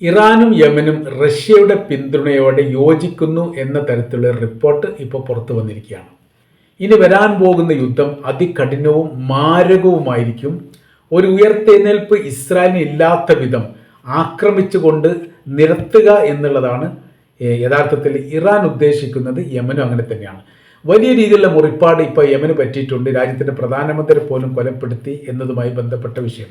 ഇറാനും യമനും റഷ്യയുടെ പിന്തുണയോടെ യോജിക്കുന്നു എന്ന തരത്തിലുള്ള റിപ്പോർട്ട് ഇപ്പോൾ പുറത്തു വന്നിരിക്കുകയാണ്. ഇനി വരാൻ പോകുന്ന യുദ്ധം അതികഠിനവും മാരകവുമായിരിക്കും. ഒരു ഉയർത്തെഴുന്നേൽപ്പ് ഇസ്രായേലിന് ഇല്ലാത്ത വിധം ആക്രമിച്ചുകൊണ്ട് നിരത്തുക എന്നുള്ളതാണ് യഥാർത്ഥത്തിൽ ഇറാൻ ഉദ്ദേശിക്കുന്നത് യമനും അങ്ങനെ തന്നെയാണ്. വലിയ രീതിയിലുള്ള മുറിപ്പാട് ഇപ്പോൾ യമന് പറ്റിയിട്ടുണ്ട്. രാജ്യത്തിന്റെ പ്രധാനമന്ത്രി പോലും കൊലപ്പെടുത്തി എന്നതുമായി ബന്ധപ്പെട്ട വിഷയം.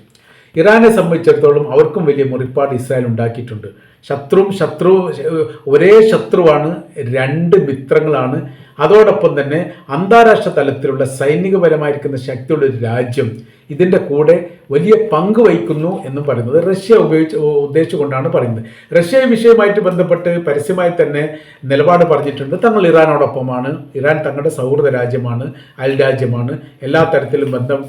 ഇറാനെ സംബന്ധിച്ചിടത്തോളം അവർക്കും വലിയ മുറിപ്പാട് ഇസ്രായേൽ ഉണ്ടാക്കിയിട്ടുണ്ട്. ശത്രുവും ശത്രു ഒരേ ശത്രുവാണ് രണ്ട് മിത്രങ്ങളാണ്. അതോടൊപ്പം തന്നെ അന്താരാഷ്ട്ര തലത്തിലുള്ള സൈനികപരമായിരിക്കുന്ന ശക്തിയുള്ള ഒരു രാജ്യം ഇതിന്റെ കൂടെ വലിയ പങ്ക് വഹിക്കുന്നു എന്ന് പറയുന്നത് റഷ്യ ഉപയോഗിച്ച് ഉദ്ദേശിച്ചുകൊണ്ടാണ് പറയുന്നത്. റഷ്യ ഈ വിഷയമായിട്ട് ബന്ധപ്പെട്ട് പരസ്യമായി തന്നെ നിലപാട് പറഞ്ഞിട്ടുണ്ട്. തങ്ങൾ ഇറാനോടൊപ്പമാണ്. ഇറാൻ തങ്ങളുടെ സൗഹൃദ രാജ്യമാണ് അയൽ രാജ്യമാണ്. എല്ലാ തരത്തിലും ബന്ധം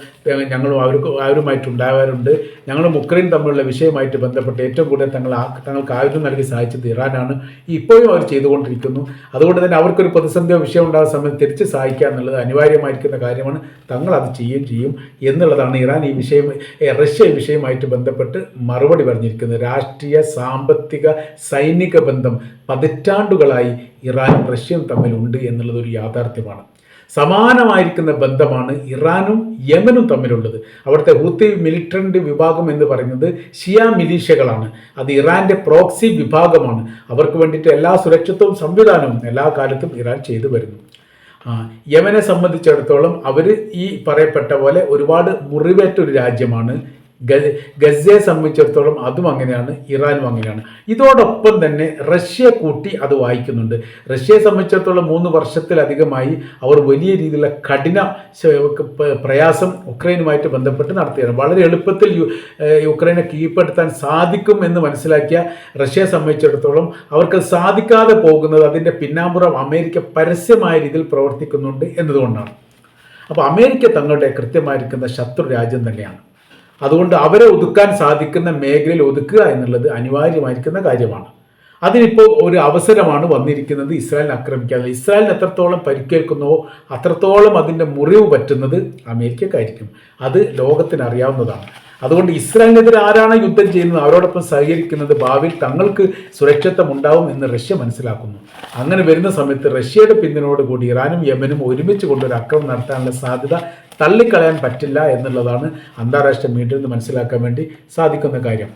ഞങ്ങളും അവർക്ക് അവരുമായിട്ടുണ്ടാകാറുണ്ട് ഞങ്ങളും ഉക്രൈൻ തമ്മിലുള്ള വിഷയമായിട്ട് ബന്ധപ്പെട്ട് ഏറ്റവും കൂടുതൽ തങ്ങൾ തങ്ങൾക്ക് ആയുധം നൽകി സഹായിച്ചത് ഇറാനാണ്. ഇപ്പോഴും അവർ ചെയ്തുകൊണ്ടിരിക്കുന്നു. അതുകൊണ്ട് തന്നെ അവർക്കൊരു പ്രതിസന്ധിയോ വിഷയം ഉണ്ടാകുന്ന സമയത്ത് തിരിച്ച് സഹായിക്കുക എന്നുള്ളത് അനിവാര്യമായിരിക്കുന്ന കാര്യമാണ്. തങ്ങൾ അത് ചെയ്യുകയും ചെയ്യും എന്നുള്ളതാണ് ഇറാൻ ഈ വിഷയം റഷ്യ വിഷയമായിട്ട് ബന്ധപ്പെട്ട് മറുപടി പറഞ്ഞിരിക്കുന്നത്. രാഷ്ട്രീയ സാമ്പത്തിക സൈനിക ബന്ധം പതിറ്റാണ്ടുകളായി ഇറാനും റഷ്യയും തമ്മിലുണ്ട് എന്നുള്ളത് ഒരു യാഥാർത്ഥ്യമാണ്. സമാനമായിരിക്കുന്ന ബന്ധമാണ് ഇറാനും യമനും തമ്മിലുള്ളത്. അവിടുത്തെ ഹൂത്തി മിലിറ്റന്റ് വിഭാഗം എന്ന് പറയുന്നത് ഷിയ മിലീഷ്യകളാണ്. അത് ഇറാന്റെ പ്രോക്സി വിഭാഗമാണ്. അവർക്ക് വേണ്ടിയിട്ട് എല്ലാ സുരക്ഷിതവും സംവിധാനവും എല്ലാ കാലത്തും ഇറാൻ ചെയ്തു വരുന്നു. യമനെ സംബന്ധിച്ചിടത്തോളം അവർ ഈ പറയപ്പെട്ട പോലെ ഒരുപാട് മുറിവേറ്റ ഒരു രാജ്യമാണ് ഗസയെ സംബന്ധിച്ചിടത്തോളം അതും അങ്ങനെയാണ് ഇറാനും അങ്ങനെയാണ്. ഇതോടൊപ്പം തന്നെ റഷ്യ കൂട്ടി അത് വായിക്കുന്നുണ്ട്. റഷ്യയെ സംബന്ധിച്ചിടത്തോളം മൂന്ന് വർഷത്തിലധികമായി അവർ വലിയ രീതിയിലുള്ള കഠിന പ്രയാസം ഉക്രൈനുമായിട്ട് ബന്ധപ്പെട്ട് നടത്തിയാണ് വളരെ എളുപ്പത്തിൽ യുക്രൈനെ കീഴ്പ്പെടുത്താൻ സാധിക്കും എന്ന് മനസ്സിലാക്കിയ റഷ്യയെ സംബന്ധിച്ചിടത്തോളം അവർക്ക് സാധിക്കാതെ പോകുന്നത് അതിന്റെ പിന്നാമ്പുറം അമേരിക്ക പരസ്യമായ രീതിയിൽ പ്രവർത്തിക്കുന്നുണ്ട് എന്നതുകൊണ്ടാണ്. അപ്പോൾ അമേരിക്ക തങ്ങളുടെ കൃത്യമായിരിക്കുന്ന ശത്രു രാജ്യം തന്നെയാണ്. അതുകൊണ്ട് അവരെ ഒതുക്കാൻ സാധിക്കുന്ന മേഖലയിൽ ഒതുക്കുക എന്നുള്ളത് അനിവാര്യമായിരിക്കുന്ന കാര്യമാണ്. അതിനിപ്പോൾ ഒരു അവസരമാണ് വന്നിരിക്കുന്നത് ഇസ്രായേലിനെ ആക്രമിക്കാൻ ഇസ്രായേലിന് എത്രത്തോളം പരിക്കേൽക്കുന്നുവോ അത്രത്തോളം അതിന്റെ മുറിവ് പറ്റുന്നത് അമേരിക്കക്കായിരിക്കും. അത് ലോകത്തിന് അറിയാവുന്നതാണ്. അതുകൊണ്ട് ഇസ്രായേലിനെതിരെ ആരാണ് യുദ്ധം ചെയ്യുന്നത് അവരോടൊപ്പം സഹകരിക്കുന്നത് ഭാവിയിൽ തങ്ങൾക്ക് സുരക്ഷിതം ഉണ്ടാവും എന്ന് റഷ്യ മനസ്സിലാക്കുന്നു. അങ്ങനെ വരുന്ന സമയത്ത് റഷ്യയുടെ പിന്തുണയോടുകൂടി ഇറാനും യമനും ഒരുമിച്ച് കൊണ്ടൊരു ആക്രമണം നടത്താനുള്ള സാധ്യത തള്ളിക്കളയാൻ പറ്റില്ല എന്നുള്ളതാണ് അന്താരാഷ്ട്ര മീഡിയയിൽ നിന്ന് മനസ്സിലാക്കാൻ വേണ്ടി സാധിക്കുന്ന കാര്യം.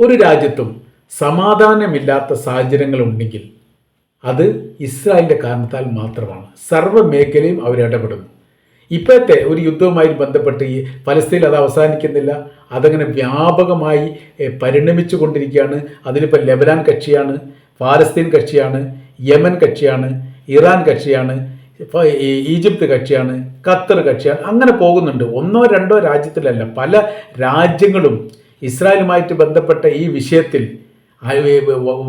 ഒരു രാജ്യത്തും സമാധാനമില്ലാത്ത സാഹചര്യങ്ങൾ ഉണ്ടെങ്കിൽ അത് ഇസ്രായേലിന്റെ കാരണത്താൽ മാത്രമാണ്. സർവ മേഖലയും അവരിടപെടുന്നു ഇപ്പോഴത്തെ ഒരു യുദ്ധവുമായി ബന്ധപ്പെട്ട് ഈ ഫലസ്തീൻ അത് അവസാനിക്കുന്നില്ല. അതങ്ങനെ വ്യാപകമായി പരിണമിച്ചു കൊണ്ടിരിക്കുകയാണ്. അതിനിപ്പോൾ ലെബനാൻ കക്ഷിയാണ് ഫാലസ്തീൻ കക്ഷിയാണ് യമൻ കക്ഷിയാണ് ഇറാൻ കക്ഷിയാണ് ഇപ്പോൾ ഈജിപ്ത് കക്ഷിയാണ് ഖത്തർ കക്ഷിയാണ് അങ്ങനെ പോകുന്നുണ്ട്. ഒന്നോ രണ്ടോ രാജ്യത്തിലല്ല പല രാജ്യങ്ങളും ഇസ്രായേലുമായിട്ട് ബന്ധപ്പെട്ട ഈ വിഷയത്തിൽ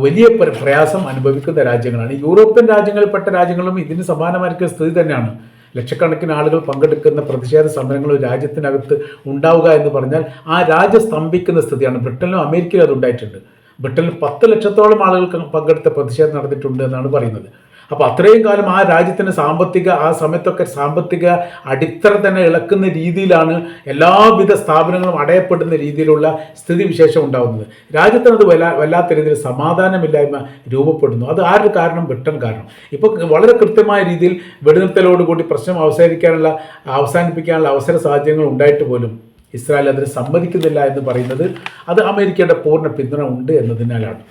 വലിയ പ്രയാസം അനുഭവിക്കുന്ന രാജ്യങ്ങളാണ്. യൂറോപ്യൻ രാജ്യങ്ങളിൽപ്പെട്ട രാജ്യങ്ങളും ഇതിന് സമാനമായിരിക്കുന്ന സ്ഥിതി തന്നെയാണ്. ലക്ഷക്കണക്കിന് ആളുകൾ പങ്കെടുക്കുന്ന പ്രതിഷേധ സമരങ്ങൾ രാജ്യത്തിനകത്ത് ഉണ്ടാവുക എന്ന് പറഞ്ഞാൽ ആ രാജ്യം സ്തംഭിക്കുന്ന സ്ഥിതിയാണ്. ബ്രിട്ടനിലും അമേരിക്കയിലും അത് ഉണ്ടായിട്ടുണ്ട്. ബ്രിട്ടനിൽ പത്ത് ലക്ഷത്തോളം ആളുകൾക്ക് പങ്കെടുത്ത പ്രതിഷേധം നടന്നിട്ടുണ്ട് എന്നാണ് പറയുന്നത്. അപ്പോൾ അത്രയും കാലം ആ രാജ്യത്തിന് സാമ്പത്തിക ആ സമയത്തൊക്കെ സാമ്പത്തിക അടിത്തറ തന്നെ ഇളക്കുന്ന രീതിയിലാണ് എല്ലാവിധ സ്ഥാപനങ്ങളും അടയപ്പെടുന്ന രീതിയിലുള്ള സ്ഥിതിവിശേഷം ഉണ്ടാകുന്നത് രാജ്യത്തിനത് വല്ല വല്ലാത്ത രീതിയിൽ സമാധാനമില്ലായ്മ രൂപപ്പെടുന്നു. അത് ആരുടെ കാരണം? ബ്രിട്ടൻ കാരണം. ഇപ്പോൾ വളരെ കൃത്യമായ രീതിയിൽ വെടിനിർത്തലോടുകൂടി പ്രശ്നം അവസാനിക്കാനുള്ള അവസാനിപ്പിക്കാനുള്ള അവസര സാഹചര്യങ്ങൾ ഉണ്ടായിട്ട് പോലും ഇസ്രായേൽ അതിന് സമ്മതിക്കുന്നില്ല എന്ന് പറയുന്നത് അത് അമേരിക്കയുടെ പൂർണ പിന്തുണ ഉണ്ട് എന്നതിനാലാണ്.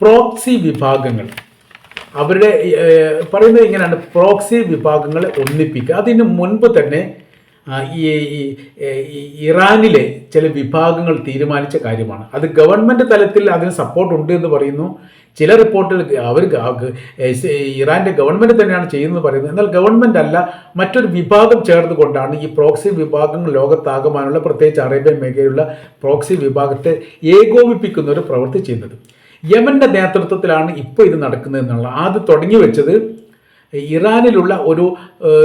പ്രോക്സി വിഭാഗങ്ങൾ. അവരുടെ പറയുന്നത് ഇങ്ങനെയാണ്. പ്രോക്സി വിഭാഗങ്ങളെ ഒന്നിപ്പിക്കുക. അതിന് മുൻപ് തന്നെ ഈ ഇറാനിലെ ചില വിഭാഗങ്ങൾ തീരുമാനിച്ച കാര്യമാണ്. അത് ഗവൺമെന്റ് തലത്തിൽ അതിന് സപ്പോർട്ട് ഉണ്ട് എന്ന് പറയുന്നു. ചില റിപ്പോർട്ടിൽ അവർ ഇറാന്റെ ഗവൺമെന്റ് തന്നെയാണ് ചെയ്യുന്നത് പറയുന്നത്. എന്നാൽ ഗവൺമെന്റ് അല്ല മറ്റൊരു വിഭാഗം ചേർന്നുകൊണ്ടാണ് ഈ പ്രോക്സി വിഭാഗങ്ങൾ ലോകത്താകമാനുള്ള പ്രത്യേകിച്ച് അറേബ്യൻ മേഖലയിലുള്ള പ്രോക്സി വിഭാഗത്തെ ഏകോപിപ്പിക്കുന്ന ഒരു പ്രവൃത്തി ചെയ്യുന്നത്. യമന്റെ നേതൃത്വത്തിലാണ് ഇപ്പോൾ ഇത് നടക്കുന്നത് എന്നുള്ള ആദ്യം തുടങ്ങി വെച്ചത് ഇറാനിലുള്ള ഒരു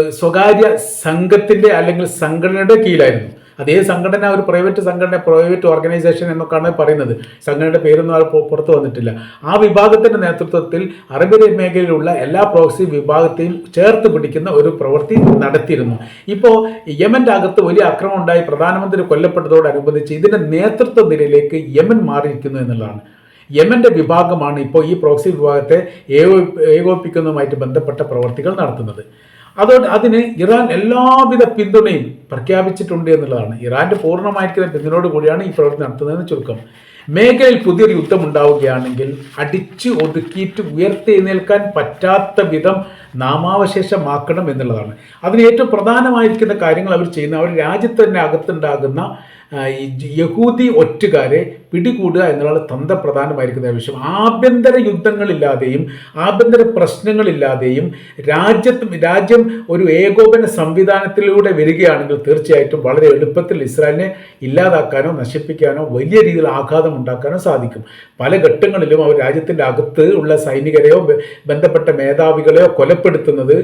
സ്വകാര്യ സംഘത്തിന്റെ അല്ലെങ്കിൽ സംഘടനയുടെ കീഴിലായിരുന്നു. അതേ സംഘടന? ഒരു പ്രൈവറ്റ് സംഘടന പ്രൈവറ്റ് ഓർഗനൈസേഷൻ എന്നൊക്കെയാണ് പറയുന്നത്. സംഘടനയുടെ പേരൊന്നും പു- പുറത്തു വന്നിട്ടില്ല. ആ വിഭാഗത്തിന്റെ നേതൃത്വത്തിൽ അറബി മേഖലയിലുള്ള എല്ലാ പ്രോക്സി വിഭാഗത്തെയും ചേർത്ത് പിടിക്കുന്ന ഒരു പ്രവൃത്തി നടത്തിയിരുന്നു. ഇപ്പോൾ യമന്റെ അകത്ത് വലിയ അക്രമം ഉണ്ടായി. പ്രധാനമന്ത്രി കൊല്ലപ്പെട്ടതോടനുബന്ധിച്ച് ഇതിന്റെ നേതൃത്വ നിലയിലേക്ക് യമൻ മാറിയിരിക്കുന്നു എന്നുള്ളതാണ്. യമന്റെ വിഭാഗമാണ് ഇപ്പോൾ ഈ പ്രോക്സി വിഭാഗത്തെ ഏകോ- ഏകോപിപ്പിക്കുന്നതുമായിട്ട് ബന്ധപ്പെട്ട പ്രവർത്തികൾ നടത്തുന്നത്. അതുകൊണ്ട് അതിന് ഇറാൻ എല്ലാവിധ പിന്തുണയും പ്രഖ്യാപിച്ചിട്ടുണ്ട് എന്നുള്ളതാണ്. ഇറാന്റെ പൂർണമായിരിക്കുന്ന പിന്തുണയോട് കൂടിയാണ് ഈ പ്രവർത്തി നടത്തുന്നതെന്ന് ചുരുക്കം. മേഖലയിൽ പുതിയൊരു യുദ്ധം ഉണ്ടാവുകയാണെങ്കിൽ അടിച്ച് ഒതുക്കിയിട്ട് ഉയർത്തെഴുന്നേൽക്കാൻ പറ്റാത്ത വിധം നാമാവശേഷമാക്കണം എന്നുള്ളതാണ്. അതിന് ഏറ്റവും പ്രധാനമായിരിക്കുന്ന കാര്യങ്ങൾ അവർ ചെയ്യുന്ന അവർ രാജ്യത്ത് തന്നെ അകത്തുണ്ടാകുന്ന യഹൂദി ഒറ്റുകാരെ പിടികൂടുക എന്നുള്ള തന്ത്രപ്രധാനമായിരിക്കുന്ന വിഷയം ആഭ്യന്തര യുദ്ധങ്ങളില്ലാതെയും ആഭ്യന്തര പ്രശ്നങ്ങളില്ലാതെയും രാജ്യത്ത് രാജ്യം ഒരു ഏകോപന സംവിധാനത്തിലൂടെ വരികയാണെങ്കിൽ തീർച്ചയായിട്ടും വളരെ എളുപ്പത്തിൽ ഇസ്രായേലിനെ ഇല്ലാതാക്കാനോ നശിപ്പിക്കാനോ വലിയ രീതിയിൽ ആഘാതം ഉണ്ടാക്കാനോ സാധിക്കും. പല ഘട്ടങ്ങളിലും അവർ രാജ്യത്തിന്റെ അകത്ത് ഉള്ള സൈനികരെയോ ബന്ധപ്പെട്ട മേധാവികളെയോ കൊലപ്പെടുത്തുന്നത്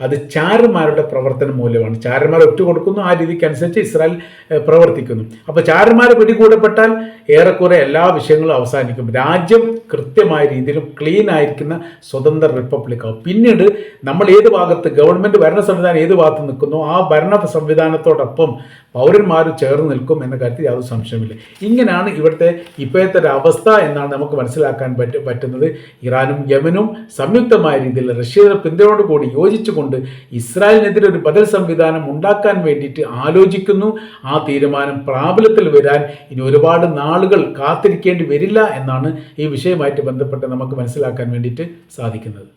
അത് ചാരന്മാരുടെ പ്രവർത്തനം മൂലമാണ്. ചാരന്മാർ ഒറ്റ കൊടുക്കുന്നു ആ രീതിക്ക് അനുസരിച്ച് ഇസ്രായേൽ പ്രവർത്തിക്കുന്നു. അപ്പോൾ ചാരന്മാർ പിടികൂടപ്പെട്ടാൽ ഏറെക്കുറെ എല്ലാ വിഷയങ്ങളും അവസാനിക്കും. രാജ്യം കൃത്യമായ രീതിയിലും ക്ലീൻ ആയിരിക്കുന്ന സ്വതന്ത്ര റിപ്പബ്ലിക്കാവും പിന്നീട് നമ്മൾ ഏത് ഭാഗത്ത് ഗവൺമെന്റ് ഭരണ സംവിധാനം ഏത് ഭാഗത്ത് നിൽക്കുന്നു ആ ഭരണ സംവിധാനത്തോടൊപ്പം പൗരന്മാരും ചേർന്ന് നിൽക്കും എന്ന കാര്യത്തിൽ യാതൊരു സംശയമില്ല ഇങ്ങനെയാണ് ഇവിടുത്തെ ഇപ്പോഴത്തെ ഒരു അവസ്ഥ എന്നാണ് നമുക്ക് മനസ്സിലാക്കാൻ പറ്റ പറ്റുന്നത്. ഇറാനും യമനും സംയുക്തമായ രീതിയിൽ റഷ്യയുടെ പിന്തുണയോട് കൂടി യോജിച്ചുകൊണ്ട് ഇസ്രായേലിനെതിരെ ഒരു ബദൽ സംവിധാനം ഉണ്ടാക്കാൻ വേണ്ടിയിട്ട് ആലോചിക്കുന്നു. ആ തീരുമാനം പ്രാബല്യത്തിൽ വരാൻ ഇനി ഒരുപാട് നാളുകൾ കാത്തിരിക്കേണ്ടി വരില്ല എന്നാണ് ഈ വിഷയമായിട്ട് ബന്ധപ്പെട്ട് നമുക്ക് മനസ്സിലാക്കാൻ വേണ്ടിയിട്ട് സാധിക്കുന്നത്.